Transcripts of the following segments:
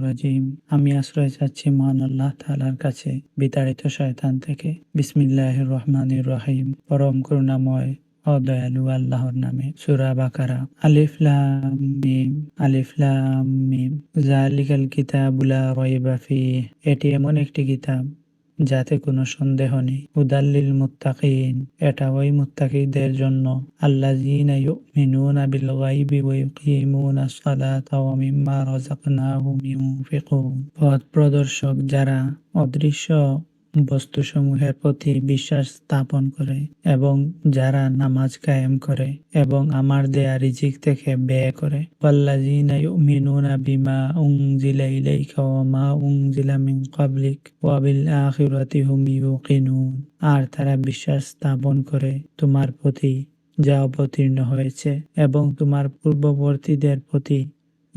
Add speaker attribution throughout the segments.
Speaker 1: রাজিম। আমি আশ্রয় চাচ্ছি মহান আল্লাহ তাআলার কাছে, বিতাড়িত শয়তান থেকে। বিসমিল্লাহির রহমানির রহিম। পরম করুণাময় ও দয়ালু আল্লাহর নামে। সূরা বাকারা। আলিফ লাম মিম। আলিফ লাম মিম। জালিকাল কিতাবু লা রাইবা ফিহ। এটি এমন একটি কিতাব যাতে কোনো সন্দেহ নেই। উদাল্লিল মুত্তাকিন। এটা ওই মুত্তাকিদের জন্য। আল্লাযীনা ইউমিনুনা বিল গায়বি ওয়া ইউকিমুনাস সালাতা ওয়া মিম্মা রাযাকনাহুম ইউনফিকুন। পথ প্রদর্শক যারা অদৃশ্য বস্তুসমূহের প্রতি বিশ্বাস স্থাপন করে এবং যারা নামাজ কায়েম করে এবং আমার দেয়া রিজিক থেকে ব্যয় করে। ওয়াল্লাযীনা ইউমিনুনা বিমা উনজিলা ইলাইকা ওয়া মা উনজিলা মিন ক্বাবলিক ওয়া বিল আখিরাতি হুম ইউকিনুন। আর তারা বিশ্বাস স্থাপন করে তোমার প্রতি যা অবতীর্ণ হয়েছে এবং তোমার পূর্ববর্তীদের প্রতি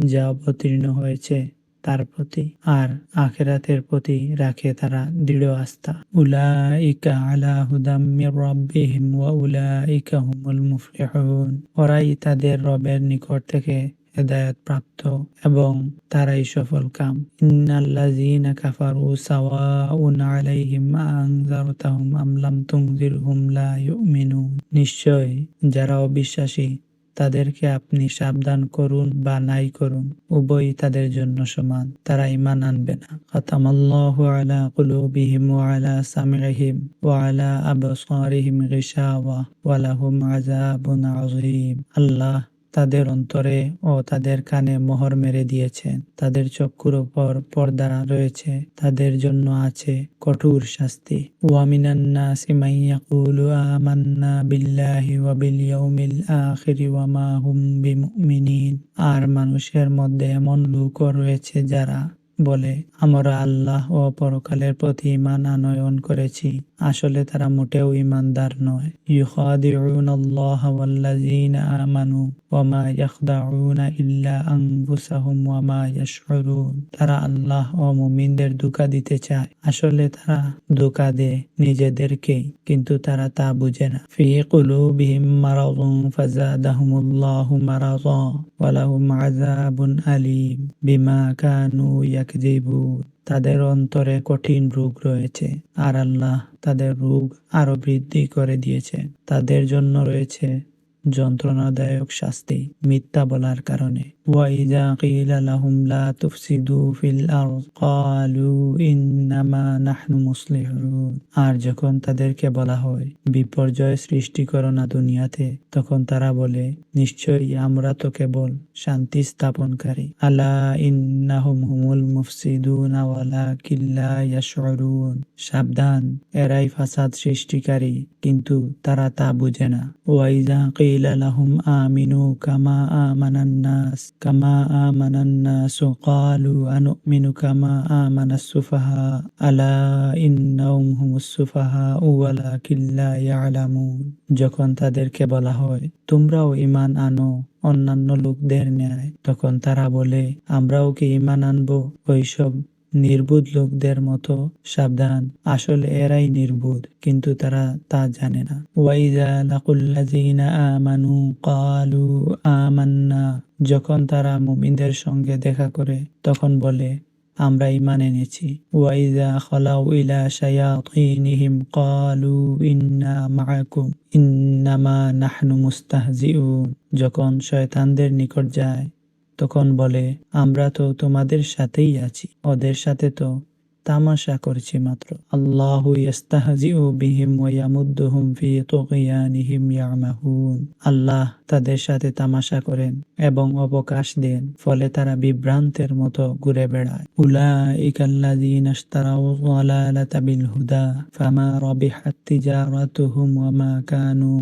Speaker 1: যা অবতীর্ণ হয়েছে। তার প্রতি আর আখেরাতের প্রতি রাখে তারা দৃঢ় আস্থা। উলাইকা আলা হুদাম রাব্বিহিম ওয়া উলাইকা হুমুল মুফলিহুন। ওরাই তাদের রবের নিকট থেকে হেদায়ত প্রাপ্ত এবং তারাই সফল কাম। ইন্নাল্লাযীনা কাফারু সাওয়াউন আলাইহিম আনজারতাহুম আম লাম তুনজিরহুম লা ইউমিনুন। নিশ্চয় যারা অবিশ্বাসী তাদেরকে আপনি সাবধান করুন বা নাই করুন, উভয়ই তাদের জন্য সমান। তারা ইমান আনবে না। খতামাল্লাহু আলা কুলুবিহিম ওয়া আলা সামিহিম ওয়া আলা আবসারিহিম গিশাওয়া ওয়া লাহুম আযাবুন আযীম। আল্লাহ তাদের অন্তরে ও তাদের কানে মোহর মেরে দিয়েছেন তাদের চক্ষুর উপর পর্দা রয়েছে। তাদের জন্য আছে কঠোর শাস্তি। ওয়ামিনান্না হুম আর মানুষের মধ্যে এমন লোকও রয়েছে যারা বলে, আমরা আল্লাহ ও পরকালের প্রতি ইমান আনয়ন করেছি। আসলে তারা মোটেও ইমানদার নয়। ইউখাদিউন আল্লাহ ওয়াল্লাযীনা আমানু ওয়া মা ইয়াখদাউনা ইল্লা আনফুসাহুম ওয়া মা ইয়াশউরুন। তারা আল্লাহ ও মুমিনদের ধোঁকা দিতে চায়। আসলে তারা ধোঁকা দেয় নিজেদেরকেই কিন্তু তারা তা বুঝে না। ফি কুলুবিহিম মারাদুন ফাযাদাহুমুল্লাহু মারাদা ওয়া লাহুম আযাবুন আলীম বিমা কানু ইয়াকযিবুন। তাদের অন্তরে কঠিন রোগ রয়েছে আর আল্লাহ তাদের রোগ আরও বৃদ্ধি করে দিয়েছে। তাদের জন্য রয়েছে যন্ত্রণাদায়ক শাস্তি মিথ্যা বলার কারণে। ওয়াইজা আর যখন তাদেরকে বলা হয়, বিপর্যয় সৃষ্টি করো না দুনিয়াতে, তখন তারা বলে, নিশ্চয়ই আমরা তো কেবল শান্তি স্থাপনকারী। আলা ইন্নাহুম মুফসিদুন কিল্লা সাবধান, এরাই ফাসাদ সৃষ্টিকারী, কিন্তু তারা তা বুঝে না। ওয়াইজা লাহুম আমিনু কামা আমানান নাস কামা আমানান নাস ক্বালু আনুমিনু কামা আমানাস সুফাহা আলা ইন্নাহুম হুমুস সুফাহা ওয়ালাকিন লা ইয়ালামুন যখন তাদেরকে বলা হয়, তোমরাও ইমান আনো অন্যান্য লোকদের ন্যায়। তখন তারা বলে, আমরাও কি ইমান আনব? ওইসব নির্বুধ লোকদের মতো সাবধান। আসলে এরাই নির্বুধ, কিন্তু তারা তা জানে না। ওয়াইজা লাকুল্লাযীনা আমানু ক্বালু আমান্না, যখন তারা মুমিনদের সঙ্গে দেখা করে, তখন বলে, আমরা ইমান এনেছি। ওয়াইজা খলাউ ইলা শায়াতিনহিম ক্বালু ইন্না মাআকুম ইন্নামা নাহনু মুস্তাহজিউন। যখন শয়তানদের নিকট যায় তখন বলে আমরা তো তোমাদের সাথেই আছি। ওদের সাথে তো তামাশা করছি মাত্র। আল্লাহু ফি আল্লাহ তাদের সাথে তামাশা করেন এবং অবকাশ দেন, ফলে তারা বিভ্রান্তের মতো ঘুরে বেড়ায়। উলাইকাল্লাযীনা হুদা কানু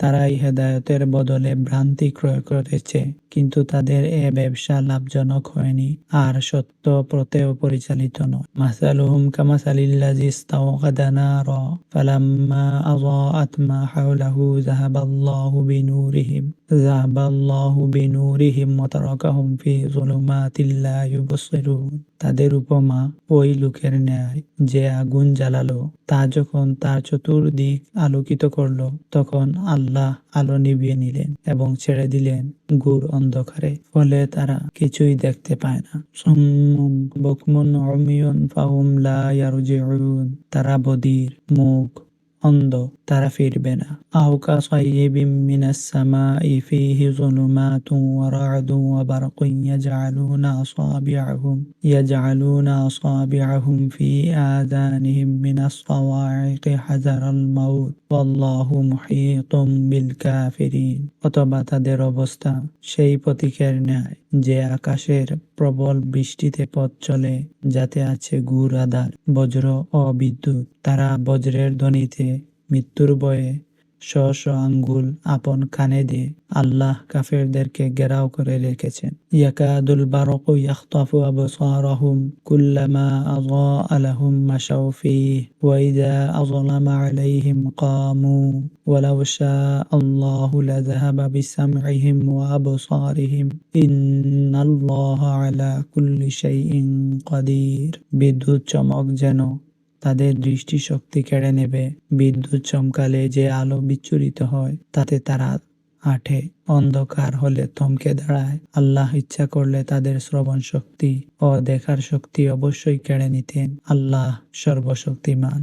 Speaker 1: তারাই হেদায়েতের বদলে ভ্রান্তি ক্রয় করেছে, কিন্তু তাদের এ ব্যবসা লাভজনক হয়নি, আর সত্য প্রত্যয় পরিচালিত آمنوا مثلهم كمثل الذي استوقد نارا فلما أضاءت ما حوله ذهب الله بنورهم. ذهب الله بنورهم وتركهم في ظلمات لا يبصرون তাদের উপমা ওই লোকের ন্যায় যে আগুন জ্বালালো তা যখন তার চতুর্দিক আলোকিত করলো তখন আল্লাহ আলো নিভিয়ে নিলেন এবং ছেড়ে দিলেন গুড় অন্ধকারে ফলে তারা কিছুই দেখতে পায় না সুম্মুন বুকমুন উমিয়ুন ফাহুম লা ইয়ারজিউন তারা বধির মুখ অন্ধ, তারা ফিরবে না। আউকা সাইয়িবিম মিনাস সামাই, ফিহি যুলুমাতুন ওয়া রা'দুন ওয়া বারকুন ইয়াজআলুনা আসাবি'ahum ইয়াজআলুনা আসাবি'ahum ফি আযানিহিম মিনাস সাওয়া'iqi হাযারাল মাউত। ওয়াল্লাহু মুহীতুম বিল কাফিরিন। অথবা তাদের অবস্থা সেই প্রতীকের ন্যায়, যে আকাশের প্রবল বৃষ্টিতে পথ চলে, যাতে আছে গুড় আধার, বজ্র ও বিদ্যুৎ। তারা বজ্রের ধ্বনিতে মৃত্যুর ভয়ে শ শ আঙ্গুল আপন কানে দিয়ে আল্লাহ কাফেরদেরকে ঘেরাও করে রেখেছেন ইয়াকাদুল বারকু ইয়াখতাফু আবসারাহুম কুল্লামা আযাআ লাহুম মাশাউ ফীহ ওয়া ইযা আযলামা আলাইহিম কামু ولو شاء الله لذهب بسمعهم وأبصارهم إن الله على كل شيء قدير বিদ্যুৎ চমক যেন তাদের দৃষ্টিশক্তি কেড়ে নেবে। বিদ্যুৎ চমকালে যে আলো বিচ্ছুরিত হয়, তাতে তারা আঠে অন্ধকার হলে থমকে দাঁড়ায়। আল্লাহ ইচ্ছা করলে তাদের শ্রবণ শক্তি ও দেখার শক্তি অবশ্যই কেড়ে নিতেন। আল্লাহ সর্বশক্তিমান।